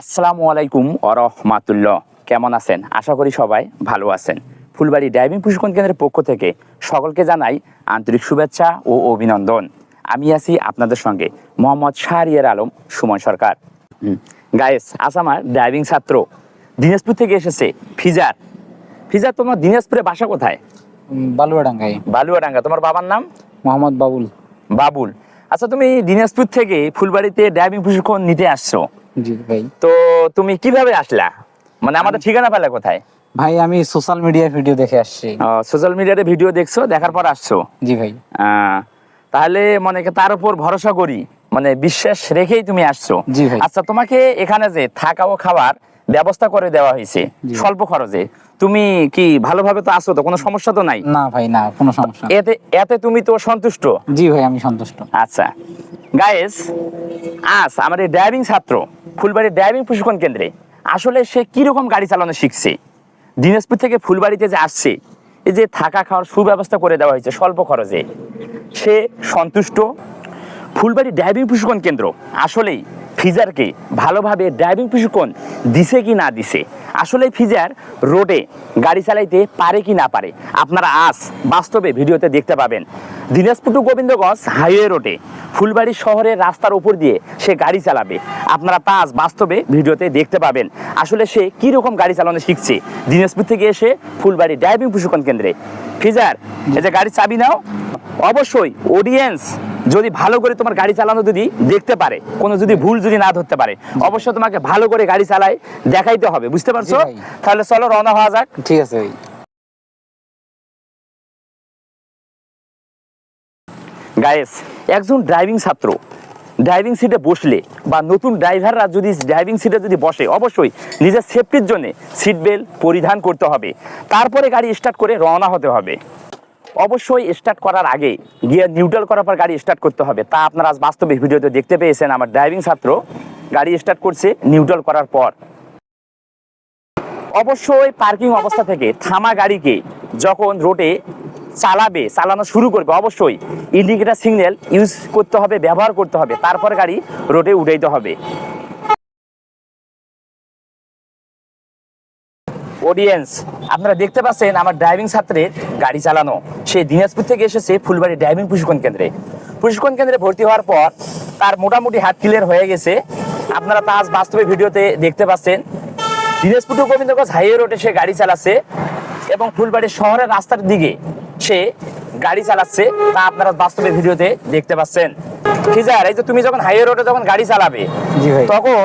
আসসালামু আলাইকুম ওরহমাতুল্লাহ কেমন আছেন? আশা করি সবাই ভালো আছেন। ফুলবাড়ি ড্রাইভিং প্রশিক্ষণ কেন্দ্রের পক্ষ থেকে সকলকে জানাই আন্তরিক শুভেচ্ছা ও অভিনন্দন। আমি আছি আপনাদের সঙ্গে মোহাম্মদ শাহরিয়ার আলম সুমন সরকার। গায়েস আজ আমার ড্রাইভিং ছাত্র দিনাজপুর থেকে এসেছে ফিজার। ফিজার তোমার দিনাজপুরে বাসা কোথায়? বালুয়াডাঙ্গায়। বালুয়াডাঙ্গা। তোমার বাবার নাম? মোহাম্মদ বাবুল। বাবুল। আচ্ছা তুমি দিনাজপুর থেকে ফুলবাড়িতে ড্রাইভিং প্রশিক্ষণ নিতে আসছো। জি ভাই। তো তুমি কীভাবে আসলা? মানে আমাদের ঠিকানা পেলে কোথায়? ভাই আমি সোশ্যাল মিডিয়ার ভিডিও দেখে আসছি। সোশ্যাল মিডিয়াতে ভিডিও দেখছ দেখার পর আসছো? জি ভাই। তাহলে মনে তার উপর ভরসা করি মানে বিশ্বাস রেখেই তুমি আসছো। জি ভাই। আচ্ছা তোমাকে এখানে যে থাকা ও খাবার ব্যবস্থা করে দেওয়া হয়েছে স্বল্প খরচে তুমি কি ভালোভাবে তো আছো তো কোনো সমস্যা তো নাই? না ভাই না কোনো সমস্যা এতে এতে তুমি তো সন্তুষ্ট? জি ভাই আমি সন্তুষ্ট। আচ্ছা। গাইস আজ আমার এই ড্রাইভিং ছাত্র ফুলবাড়ি ড্রাইভিং প্রশিক্ষণ কেন্দ্রে। আসলে সে কীরকম গাড়ি চালানো শিখছে? দিনাজপুর থেকে ফুলবাড়িতে যে আসছে, এই যে থাকা খাওয়ার সুব্যবস্থা করে দেওয়া হয়েছে স্বল্প খরচে। সে সন্তুষ্ট। ফুলবাড়ি ড্রাইভিং প্রশিক্ষণ কেন্দ্র আসলেই ফিজারকে ভালোভাবে ড্রাইভিং প্রশিক্ষণ দিছে কি না দিছে? আসলে ফিজার রোডে গাড়ি চালাইতে পারে কি না পারে, আপনারা আজ বাস্তবে ভিডিওতে দেখতে পাবেন। দিনাজপুর টু গোবিন্দগঞ্জ হাইওয়ে রোডে ফুলবাড়ি শহরের রাস্তার উপর দিয়ে সে গাড়ি চালাবে। আপনারা তা আজ বাস্তবে ভিডিওতে দেখতে পাবেন। আসলে সে কি রকম গাড়ি চালানো শিখছে? দিনাজপুর থেকে এসে ফুলবাড়ি ড্রাইভিং প্রশিক্ষণ কেন্দ্রে? ফিজার, এই যে চাবি নাও। অবশ্যই অডিয়েন্স যদি ভালো করে তোমার গাড়ি চালানো যদি দেখতে পারে কোনো যদি ভুল যদি না ধরতে পারে অবশ্যই তোমাকে ভালো করে গাড়ি চালায় দেখাইতে হবে বুঝতে পারছ? তাহলে চলো রওনা হওয়া যাক। ঠিক আছে ভাই। গায়েস একজন ড্রাইভিং ছাত্র ড্রাইভিং সিটে বসলে বা নতুন ড্রাইভাররা যদি ড্রাইভিং সিটে যদি বসে অবশ্যই নিজের সেফটির জন্য সিট বেল্ট পরিধান করতে হবে। তারপরে গাড়ি স্টার্ট করে রওনা হতে হবে। অবশ্যই স্টার্ট করার আগে গিয়ে নিউট্রাল করার পর গাড়ি স্টার্ট করতে হবে। তা আপনারা আজ বাস্তবে ভিডিওতে দেখতে পেয়েছেন। আমার ড্রাইভিং ছাত্র গাড়ি স্টার্ট করছে নিউট্রাল করার পর। অবশ্যই পার্কিং অবস্থা থেকে থামা গাড়িকে যখন রোডে চালাবে, চালানো শুরু করবে, অবশ্যই ইন্ডিকেটার সিগন্যাল ইউজ করতে হবে, ব্যবহার করতে হবে। তারপর গাড়ি রোডে উঠাইতে হবে। অডিয়েন্স আপনারা দেখতে পাচ্ছেন আমার ড্রাইভিং ছাত্রের গাড়ি চালানো। সে দিনাজপুর থেকে এসেছে ফুলবাড়ি ড্রাইভিং প্রশিক্ষণ কেন্দ্রে। প্রশিক্ষণ কেন্দ্রে ভর্তি হওয়ার পর তার মোটামুটি হাত ক্লিয়ার হয়ে গেছে। আপনারা তা আজ বাস্তবে ভিডিওতে দেখতে পাচ্ছেন। দিনাজপুর টু গোবিন্দগঞ্জ হাইওয়ে রোডে সে গাড়ি চালাচ্ছে এবং ফুলবাড়ি শহরের রাস্তার দিকে সে গাড়ি চালাচ্ছে তা আপনারা বাস্তবে ভিডিওতে দেখতে পাচ্ছেন। ফিজার এই যে তুমি যখন হাইওয়ে রোডে যখন গাড়ি চালাবে তখন